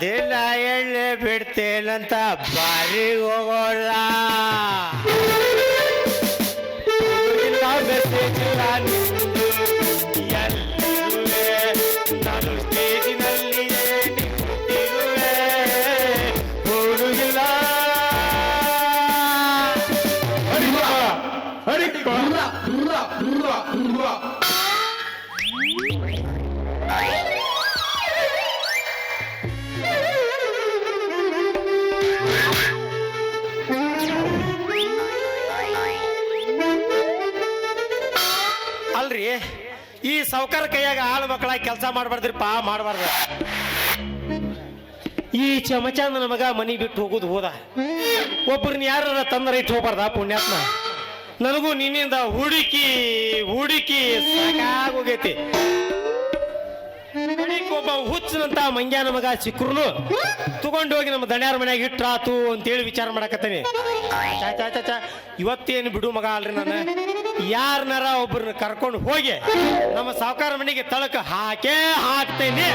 ದಿನ ಎಳ್ಳೆ ಬಿಡ್ತೇನಂತ ಬಾರಿ ಹೋಗೋಲ್ಲ. ಮೆಸೇಜ್ ಅಲ್ರಿ? ಈ ಸೌಕರ್ ಕೈಯಾಗ ಆಳು ಮಕ್ಕಳಾಗಿ ಕೆಲಸ ಮಾಡ್ಬಾರ್ದ್ರಿಪ್ಪ, ಮಾಡಬಾರ್ದ. ಈ ಚಮಚಂದ ನಮಗ ಮನಿ ಬಿಟ್ಟು ಹೋಗುದು ಹೋದ. ಒಬ್ಬರನ್ನ ಯಾರ ತಂದ್ರ ಇಟ್ಟು ಹೋಗ್ಬಾರ್ದ ಪುಣ್ಯಾತ್ಮ? ನನಗೂ ನಿನ್ನಿಂದ ಹುಡುಕಿ ಹುಡುಕಿ ಸಾಕಾಗೋಗೈತಿ. ಒಬ್ಬ ಹುಚ್ಚನಂತ ಮಂಗ್ಯಾನ ಮಗ ಸಿಕ್ಕರು ತಗೊಂಡು ಹೋಗಿ ನಮ್ಮ ದಣ್ಯಾರ ಮನ್ಯಾಗ ಇಟ್ರಾತು ಅಂತೇಳಿ ವಿಚಾರ ಮಾಡಕತ್ತೇನೆ. ಚಾ ಇವತ್ತೇನು ಬಿಡು ಮಗ ಅಲ್ರಿ ನಾನು. ಯಾರನಾರ ಒಬ್ಬರನ್ನ ಕರ್ಕೊಂಡು ಹೋಗಿ ನಮ್ಮ ಸಾವುಕಾರ ಮನೆಗೆ ತಳಕ ಹಾಕೇ ಹಾಕ್ತೇನೆ.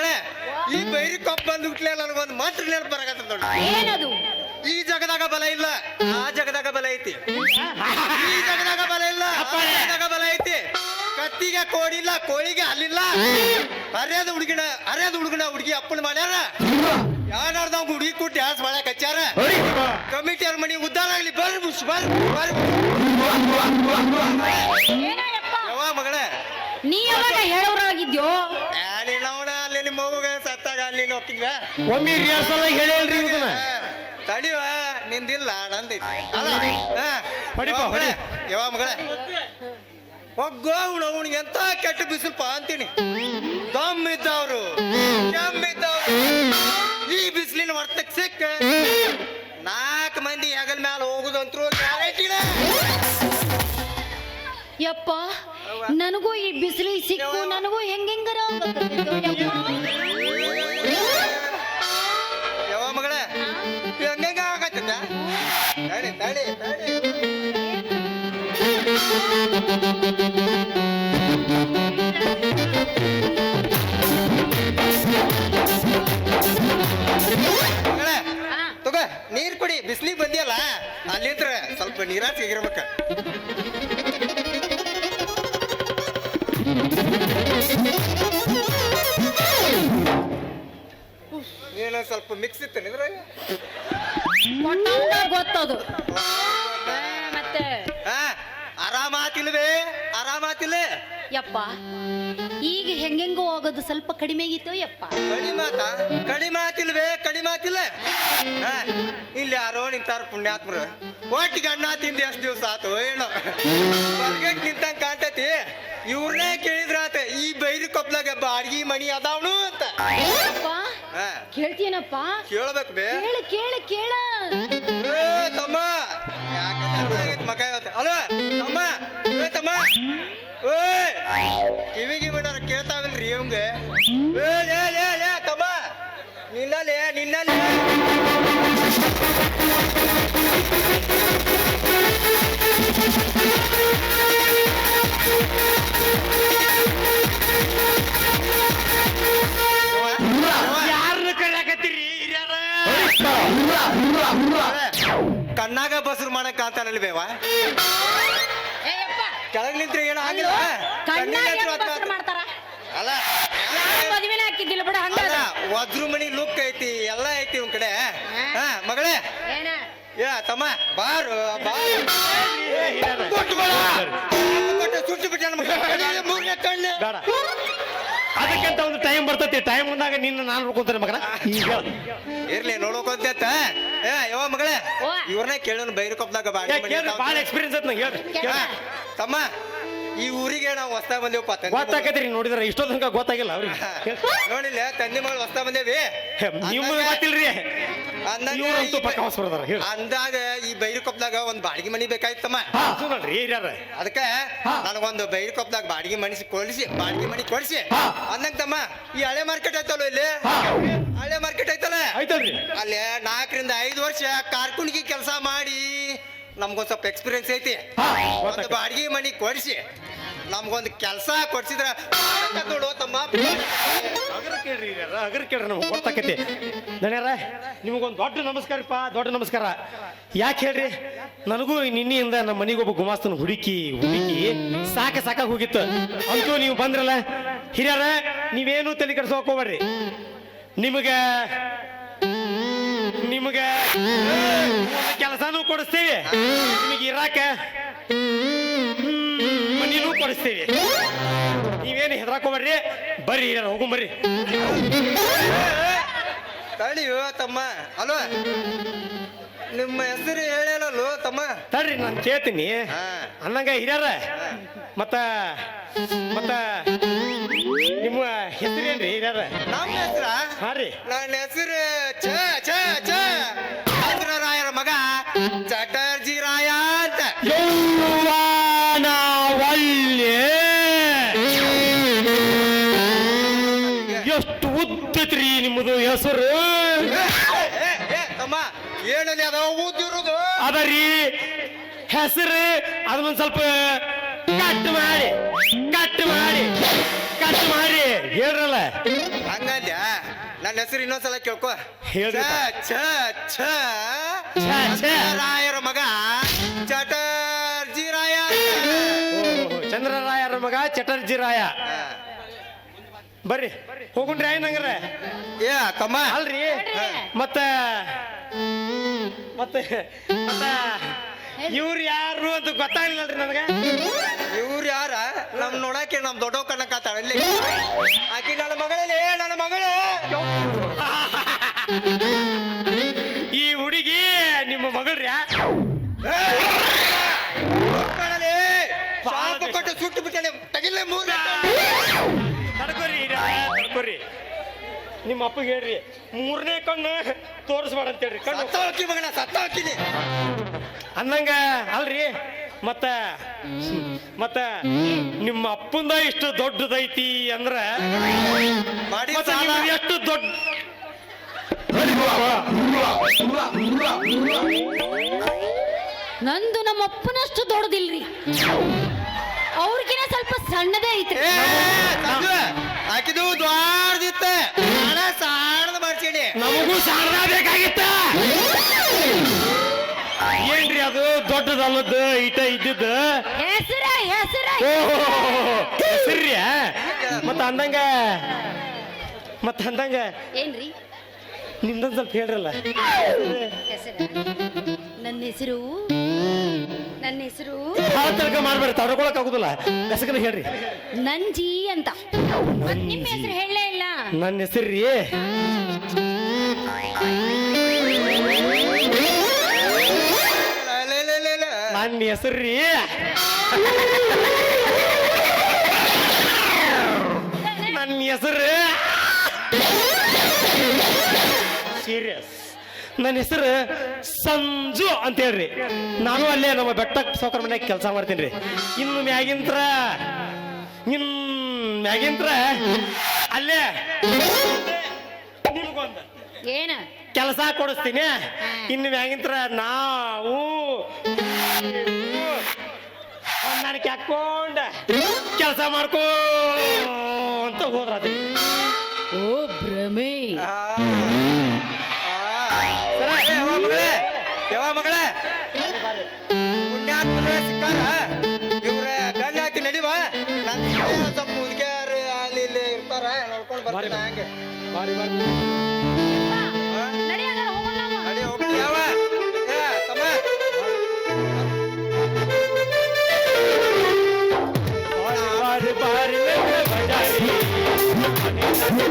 ಮಗಳೇ ಈ ಬೈರಿ ಕಪ್ಪ ಬಂದು ಬಿಟ್ಲೆ ನನಗೊಂದು ಮಾತ್ರ ನೆನಪು ಬರಕತ್ತ ನೋಡಿ. ಏನದು? ಈ ಜಗದಾಗ ಬಲ ಇಲ್ಲ ಆ ಜಗದಾಗ ಬಲ ಐತಿ. ಈ ಜಗದಾಗ ಬಲ ಇಲ್ಲ ಆ ಜಗದಾಗ ಬಲ ಐತಿ. ಕತ್ತಿಗೆ ಕೋಡಿಲ್ಲ ಕೋಳಿಗೆ ಅಲ್ಲಿಲ್ಲ ಅರ್ಯಾದ ಹುಡುಗಿನ ಅರ್ಯಾದ ಹುಡುಗನ ಹುಡುಗಿ ಅಪ್ಪನ ಮಾಡ್ಯಾರ. ಯಾರ್ದ ಹುಡುಗಿ ಕೊಟ್ಟು ಯಾಸ್ ಮಾಡಕ್ ಹಚ್ಚಾರ ಕಮಿಟಿಯವ್ರ ಮನೆ ಉದ್ದಾರ ಆಗ್ಲಿ ಬರ್ರಿ ಬುಷ್ ಬರ್ ಏನಯ್ಯಪ್ಪ ಯಾವ ಮಗಳೇ. ನೀ ಯಾವಾಗ ಹೇಳೋರಾಗಿದ್ಯೋ? ಅಲ್ಲಿ ನೀನು ಹೋಗ್ತಿದ್ವಾ ಒಮ್ಮೆ ರಿಹರ್ಸಲ್ ಹೇಳೇಳ್ರಿ ಇದನ್ನ ತಡಿವ ನಿಂದಿಲ್ಲ ನಂದೈತಿ ಅಲ್ಲ ಹಾ, ಹೊಡಿಪ, ಯಾವ ಮಗಳೇ? ಹೊಡಿ. ಯಾವ ಮಗಳೇ. ಒಗ್ಗೋ ಅವನು ಅವನಿಗೆ ಎಂತ ಕೆಟ್ಟ ಬಿಸಿಲಪ್ಪ ಅಂತೀನಿ. ದಮ್ ಇದ್ದವ್ರು ಈ ಬಿಸಿಲಿನ ವರ್ತಕ್ ಸಿಕ್ಕ ನಾಲ್ಕು ಮಂದಿ ಹೆಗಲ್ ಮ್ಯಾಲ ಹೋಗುದಂತ್ರು ಗ್ಯಾರಂಟಿನ ಯಪ್ಪ ನನಗೂ ಈ ಬಿಸಿಲಿ ಸಿಕ್ಕು ನನಗೂ ಹೆಂಗೆಂಗರ ತಗೋ ನೀರ್ ಕುಡಿ ಬಿಸ್ಲಿಗೆ ಬಂದಿಯಲ್ಲ? ಅಲ್ಲಿದ್ರ ಸ್ವಲ್ಪ ನೀರಾಗ ಸಿಗಿರ್ಬೇಕ ನೀನು ಸ್ವಲ್ಪ ಮಿಕ್ಸ್ ಇತ್ತು ಇದ್ರಾಗ? ಕೊಟ್ಟವ್ನ ಗೊತ್ತದು. ಆರಾಮಾತಿಲ್ವೇ ಆರಾಮಾತಿಲ್ಲ? ಯಪ್ಪ ಈಗ ಹೆಂಗೆಂಗೋ ಹೋಗೋದು ಸ್ವಲ್ಪ ಕಡಿಮೆ ಆಗಿತ್ತು ಯಪ್ಪ. ಕಡಿಮಾತ ಕಡಿಮಾತಿಲ್ವೇ ಕಡಿಮಾತಿಲ್ಲ ಹಾ ಇಲ್ಲಿ ಯಾರೋ ನಿಂತಾರ ಪುಣ್ಯಾತ್ಮರು. ಒಟ್ಟಿಗೆ ಅಣ್ಣ ತಿಂದು ಎಷ್ಟು ದಿವಸ ಆತು ಏನೋ. ಹೊರ್ಗಟ್ ನಿಂತಂಗ್ ಕಾಣ್ತೈತಿ. ಇವ್ರನ್ನೇ ಕೇಳಿದ್ರಾತ ಈ ಬೈರಿ ಕೊಪ್ಲಾಗ ಬಾಡ್ಗಿ ಮಣಿ ಅದಾವನು ಅಂತ. ಯಪ್ಪ ಹಾ. ಕೇಳ್ಬೇಕು ಬೇ. ಕೇಳ ಕೇಳ ಕೇಳ. ಏ ತಮ್ಮ. ಯಾಕೆ ನೆರ್ದಾಗೈತ್ ಮಕ ಇವತ್ತು ಅಲೋ ತಮ್ಮ. ಕಿವಿಗೆ ಬಿಡೋರ ಕೇಳ್ತಾವಲ್ರಿ ಇವಂಗೆ ತಮ್ಮ! ನಿನ್ನಲ್ಲೇ ನಿನ್ನಲ್ಲೇ. ಕಣ್ಣಾಗ ಬಸರು ಮಾಡಕ್ ಅಂತಾನಲ್ಲ ಬೇವ ಏ ಯಪ್ಪ ಕೆಳಗ್ ನಿಂತ್ರೆ ಏನೋ ಆಗಿಲ್ಲ ಕಣ್ಣಾಗ ಕಣ್ಣಿಗೆ ಹೆಂಗ್ ಹತ್ರ ಬಸ್ರು ಹತ್ರ- ಮಾಡ್ತಾರ ಅಲ್ಲ ಯಾರು ಮದುವೆನೇ ಹಾಕಿದ್ದಿಲ್ಲ ಬಿಡ ಹಂಗ ಅಲ್ಲ ವಜ್ರು ಲುಕ್ ಐತಿ ಎಲ್ಲ ಐತಿ ಇವ್ ಕಡೆ. ಹಾ. ಮಗಳೇ. ಏನ? ಏ ತಮ್ಮ ಬಾರು ಅದಕ್ಕಂತ ಒಂದು ಟೈಮ್ ಬರ್ತೈತಿ. ಟೈಮ್ ಬಂದಾಗ ನಿನ್ನ ನಾನು ನೋಡ್ಕೊಂತಾನೆ ಮಗನ. ಈಗ. ಇರ್ಲಿ ನೋಡ್ಕೊಂತ ಏ ಯಾವ ಮಗಳೇ ಇವ್ರನ್ನೇ ಕೇಳೋನು ಬೈರಕೊಪ್ಪದಾಗ ಬಾಳ ಎಕ್ಸ್ಪೀರಿಯನ್ಸ್ ಐತ್ ನಂಗೆ. ತಮ್ಮ. ಈ ಊರಿಗೆ ನಾವು ಹೊಸ್ತಾ ಬಂದೇವಪ್ಪ ತಂದೆ. ಗೊತ್ತಾಕೈತ್ರಿ ನೋಡಿದ್ರೆ ಇಷ್ಟೋ ತನಕ ಗೊತ್ತಾಗಿಲ್ಲ ಅವ್ರಿಗೆ. ನೋಡಿಲ್ಲ ತಂದೆ ಮಗಳು ಹೊಸ್ತಾ ಬಂದೇವಿ. ನಿಮ್ಗೆ ಅಂದಾಗ- ಗೊತ್ತಿಲ್ರಿ. ಅಂದಾಗ ಇವ್ರಂತೂ ಈ ಪಕ್ಕ ಹೊಸ ಬರ್ದಾರ ಹೇಳಿ. ಅಂದಾಗ ಈ ಬೈರಕೊಪ್ಪದಾಗ ಒಂದ್ ಬಾಡಿಗೆ ಮನಿ ಬೇಕಾಯ್ತಮ್ಮ. ಹಾ ನೋಡ್ರಿ ಹಿರಿಯರ ಅದಕ್ಕೆ ಹಾ. ನನಗೊಂದು ಬೈರಕೊಪ್ಪದಾಗ ಬಾಡಿಗೆ ಮನಿ ಕೊಡಿಸಿ ಬಾಡಿಗೆ ಮನಿ ಕೊಡಿಸಿ. ಹಾ. ಅಂದಂಗ ತಮ್ಮ ಈ ಹಳೆ ಮಾರ್ಕೆಟ್ ಐತಲ್ಲ ಇಲ್ಲಿ? ಹಾ. ಹಳೆ ಮಾರ್ಕೆಟ್ ಐತಲ್ಲ? ಆಯ್ತಲ್ರಿ ಅಲ್ಲಿ ನಾಲ್ಕರಿಂದ ಐದು ವರ್ಷ ಕಾರ್ಕುಣಿಗೆ ಕೆಲಸ ಮಾಡಿ ನಮ್ಗೊಂದ್ ಸ್ವಲ್ಪ ಎಕ್ಸ್ಪೀರಿಯನ್ಸ್ ಐತಿ. ಅಡಿಗೆ ಒಂದು. ಬಾಡಿಗೆ ಮನಿ ಕೊಡಿಸಿ. ನಮ್ಗೊಂದು ಕೆಲಸ ಕೊಡ್ಸಿದ್ರ ನೋಡು ತಮ್ಮ. ಅಗರ್ ಕೇಳ್ರಿ ಅಗರ್ ಕೇಳ್ರಿ ನಮ್ಗೆ ಗೊತ್ತಾಕೈತಿ. ದಣ್ಯಾರ ನಿಮಗೊಂದು ದೊಡ್ಡ ನಮಸ್ಕಾರಪ್ಪ ದೊಡ್ಡ ನಮಸ್ಕಾರ. ಯಾಕೆ ಹೇಳ್ರಿ? ನನಗೂ ನಿನ್ನೆಯಿಂದ ನಮ್ಮ ಮನೆಗೆ ಒಬ್ಬ ಗುಮಾಸ್ತನ ಹುಡುಕಿ ಹುಡುಕಿ ಸಾಕ ಸಾಕಾಗಿ ಹೋಗಿತ್ತು. ಅಂತೂ ನೀವು ಬಂದ್ರಲ್ಲ ಹಿರಿಯರ ನೀವೇನು ತಲೆ ಕೆಡ್ಸೋಕ್ ಹೋಗ್ಬೇಡ್ರಿ. ನಿಮಗ ನಿಮಗ ಕೆಲಸನೂ ಕೊಡಿಸ್ತೇವೆ. ನಿಮಗೆ ಇರಾಕ? ಮನಿನೂ ಕೊಡಿಸ್ತೇವೆ. ನೀವೇನು ಹೆದರಾಕೋಬೇಡ್ರಿ? ಬರ್ರಿ ಇರ ಹೋಗುಂಬರ್ರಿ ತಳಿಯೋ ತಮ್ಮ. ಅಲ್ವ? ನಿಮ್ಮ ಹೆಸರು ಹೇಳಲ್ಲೋ ತಮ್ಮ? ತಡ್ರಿ ನಾನು ಕೇಳ್ತೀನಿ. ಹಾ. ಅನ್ನಂಗ ಹಿರಿಯರ. ಮತ್ತ ಮತ್ತ ನಿಮ್ಮ ಹೆಸರೇನ್ರಿ ಹಿರಿಯರ? ನಮ್ಮ ಹೆಸರ? ಹಾರಿ ರೀ. ನನ್ನ ಹೆಸರು ಛ ಛ ಚ. ಚಂದ್ರರಾಯರ ಮಗ ಚಟರ್ಜಿ ರಾಯ ಅಂತ. ಯೌವನ ಒಳ್ಳೆ ಎಷ್ಟು ಉದ್ದತ್ರಿ ನಿಮ್ಮದು ಹೆಸರು? ಏ, ಏ, ಏ, ತಮ್ಮ. ಏನಲ್ಲಿ ಅದ? ಊದಿರೋದು ಅದರಿ ಹೆಸರು ಅದನ್ನೊಂದ್ ಸ್ವಲ್ಪ ಕಟ್ ಮಾಡಿ ಕಟ್ ಮಾಡಿ ಕಟ್ ಮಾಡಿ. ಹೇಳ್ರಲ್ಲ. ಹಂಗಂದ್ಯ? ನನ್ನ ಹೆಸರು ಇನ್ನೊಂದ್ಸಲ ಕೇಳ್ಕೊ. ಹೇಳ್ರಿ. ಛ ಛ ಛ. ಛ, ಛ. ರಾಯರ ಮಗ. ಚಟರ್ಜಿ ರಾಯ ಚಂದ್ರರಾಯರ ಮಗ ಚಟರ್ಜಿ ರಾಯ ಹಾ. ಬರ್ರಿ ಹೋಗುಣ್ರಿ ಆಯ್ನಂಗ್ರ ಏ ತಮ್ಮ ಅಲ್ರಿ. ಮತ್ತ ಮತ್ತೆ ಮತ್ತೆ ಇವ್ರು ಯಾರು ಅಂತ ಗೊತ್ತಾಗ್ಲಿಲ್ಲ ನನಗೆ. ಇವ್ರು ಯಾರ? ನಮ್ ನೋಡಕ್ಕೆ ನಮ್ ದೊಡ್ಡ ಕಣ್ಣಕ್ಕಾತಾಳ ಇಲ್ಲಿ ಆಕಿ ನನ್ನ ಮಗಳಲ್ಲಿ ನನ್ನ ಮಗಳು. ಈ ಹುಡುಗಿ ನಿಮ್ಮ ಮಗಳ್ರ್ಯಾ ಮಗಳಲ್ಲಿ ಶಾಪ ಕೊಟ್ಟು ಸುಟ್ಟು ಬಿಟ್ಟೆ ತಗಿಲ್ಲ ಮೂರು ತಡ್ಕೊರಿ. ನಿಮ್ಮ ಅಪ್ಪಗೆ ಹೇಳ್ರಿ ಮೂರನೇ ಕಣ್ಣು ತೋರಿಸ್ಬೇಡ ಅಂತ ಹೇಳ್ರಿ ಕಣ್ಣು. ಸತ್ತ ಹೋಗಿ ಮಗನ ಸತ್ತ ಹೋಗ್ತೀನಿ ಅನ್ನಂಗ ಅಲ್ರಿ ಮತ್ತ ಮತ್ತ ನಿಮ್ಮ ಅಪ್ಪಂದ ಇಷ್ಟು ದೊಡ್ಡದೈತಿ ಅಂದ್ರ ಮಾಡಿ ಮತ್ತ ಸಾಲ. ನಿಮ್ದು ಎಷ್ಟು ದೊಡ್ಡ ನಂದು ನಮ್ಮ ಅಪ್ಪನಷ್ಟು ದೊಡ್ಡದಿಲ್ರಿ. ಅವ್ರಿಗಿನ ಸ್ವಲ್ಪ ಸಣ್ಣದೇ ಐತ್ರಿ. ಏ, ಆಕಿದು ಅದು ದೊಡ್ಡದಲ್ಲದ ಇಟ ಇದ್ದಿದ್ದ. ಹೆಸರ ಹೆಸರ. ಸರಿ ಮತ್ತ ಅಂದಂಗ ಮತ್ತ ಅಂದಂಗ. ಏನ್ರಿ? ನಿಮ್ದೊಂದ್ ಸ್ವಲ್ಪ ಹೇಳ್ರಲ್ಲ. ನನ್ನ ಹೆಸರು? ನನ್ನ ಹೆಸರು? ಭಾಳ ತನಕ ಮಾಡ್ಬೇಡ ತಡ್ಕೊಳಕ್ ಆಗುದಿಲ್ಲ. ಹೆಸಕನ ಹೇಳ್ರಿ. ನಂಜಿ ಅಂತ. ಮತ್ತ್ ನಿಮ್ಮ ಹೆಸರು ಹೇಳಲೇ ಇಲ್ಲ. ನನ್ನ ಹೆಸರು. ನನ್ನ ಹೆಸರು ರೀ ನನ್ನ ಹೆಸರು? ಸೀರಿಯಸ್ ನನ್ನ ಹೆಸರು ಸಂಜು ಅಂತ ಹೇಳ್ರಿ ನಾನು ಅಲ್ಲೇ ನಮ್ಮ ಬೆಟ್ಟ ಸೌಕರ್ ಮನೆಯಾಗ ಕೆಲಸ ಮಾಡ್ತೀನಿ ರೀ. ಇನ್ನು ಮ್ಯಾಗಿಂತ್ರ ಇನ್ ಮ್ಯಾಗಿಂತ್ರ ಅಲ್ಲೇ ನಿಮ್ಗೊಂದು ಏನ? ಕೆಲಸ ಕೊಡಿಸ್ತೀನಿ. ಇನ್ನು ಮ್ಯಾಗಿಂತ್ರ ನಾವು ನನಗೆ ಹಾಕೊಂಡ ಕೆಲಸ ಮಾಡ್ಕೋ ಅಂತ ಹೋದ್ರ ಓ ಭ್ರಮೆ. ಯವ್ವ ಮಗಳೇ ಪುಣ್ಯಾತ್ಮರೇ ಸಿಕ್ಕಾರ? ಇವ್ರ ಗಂಡ ಹಾಕಿ ನಡಿವ? ನನ್ನ ಸ್ವಲ್ಪ ಮುದುಕ್ಯಾರ ಅಲ್ಲಿ ಇಲ್ಲಿ ಇರ್ತಾರ ನೋಡ್ಕೊಂಡು ಬರ್ತೀನಿ ಹಂಗೆ. ಬಾರಿ ಬಾರಿ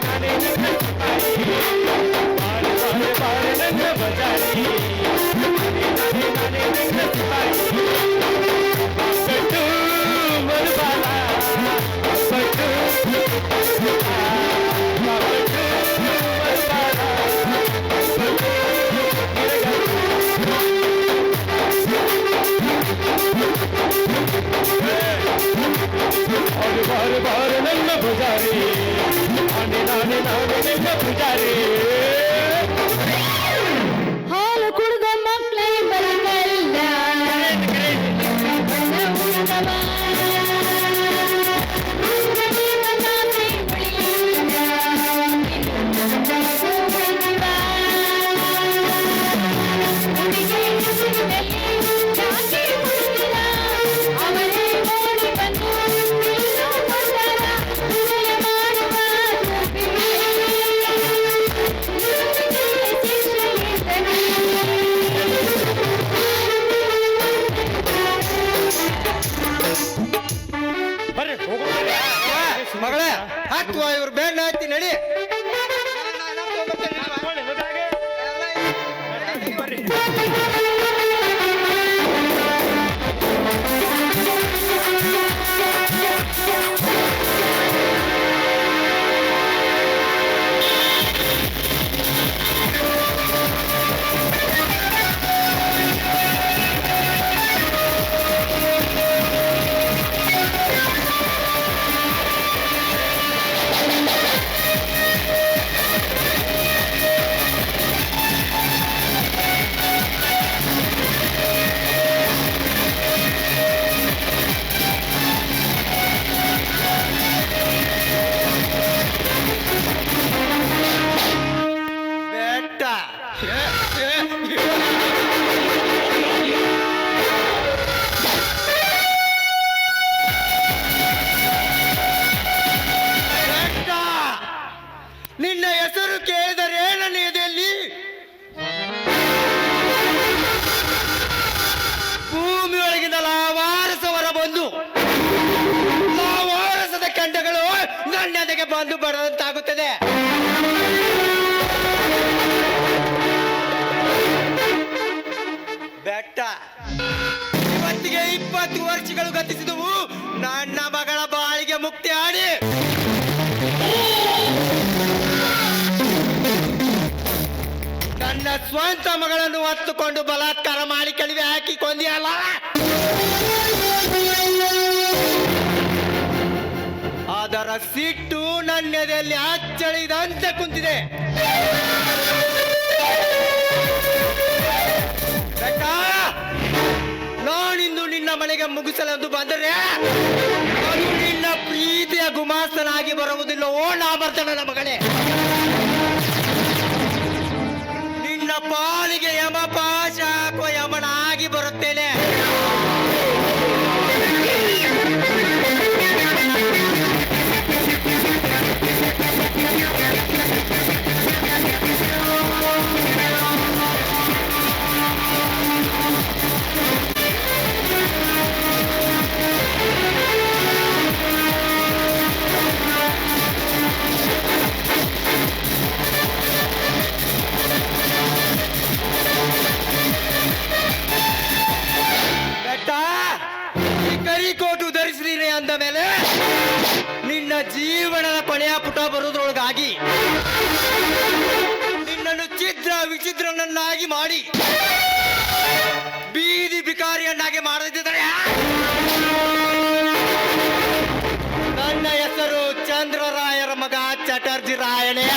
जाने निकल पाए बार बार बार रंग बजाई ಬಂದು ಬರದಂತಾಗುತ್ತದೆ. ಬೆಟ್ಟ. ಇವತ್ತಿಗೆ ಇಪ್ಪತ್ತು ವರ್ಷಗಳು ಗತಿಸಿದವು. ನನ್ನ ಮಗಳ ಬಾಳಿಗೆ ಮುಕ್ತಿ ಆಡಿ. ನನ್ನ ಸ್ವಂತ ಮಗಳನ್ನು ಹೊತ್ತುಕೊಂಡು ಬಲಾತ್ಕಾರ ಮಾಡಿ ಕಳಿವೆ ಹಾಕಿ ಕೊಂದಿಯಲ್ಲ. ಅದರ ಸಿಟ್ಟು ನನ್ನೆದೆಯಲ್ಲಿ ಅಚ್ಚಳಿದಂತೆ ಕುಂತಿದೆ. ನಾನಿಂದು ನಿನ್ನ ಮನೆಗೆ ಮುಗಿಸಲೆಂದು ಬಂದರೆ, ಅದು ನಿನ್ನ ಪ್ರೀತಿಯ ಗುಮಾಸ್ತನಾಗಿ ಬರುವುದಿಲ್ಲ ನಾ ಬರ್ತೇನೆ ಮಗಳೇ. ನಿನ್ನ ಪಾಲಿಗೆ ಯಮ ಪಾಶ ಹಾಕುವ ಯಮನಾಗಿ ಬರುತ್ತೇನೆ. ಮೇಲೆ ನಿನ್ನ ಜೀವನದ ಕೊನೆಯ ಪುಟ ಬರೋದ್ರೊಳಗಾಗಿ ನಿನ್ನನ್ನು ಚಿತ್ರ ವಿಚಿತ್ರನನ್ನಾಗಿ ಮಾಡಿ ಬೀದಿ ಬಿಕಾರಿಯನ್ನಾಗಿ ಮಾಡದಿದ್ದರೆ ನನ್ನ ಹೆಸರು ಚಂದ್ರರಾಯರ ಮಗ ಚಟರ್ಜಿ ರಾಯಣೆ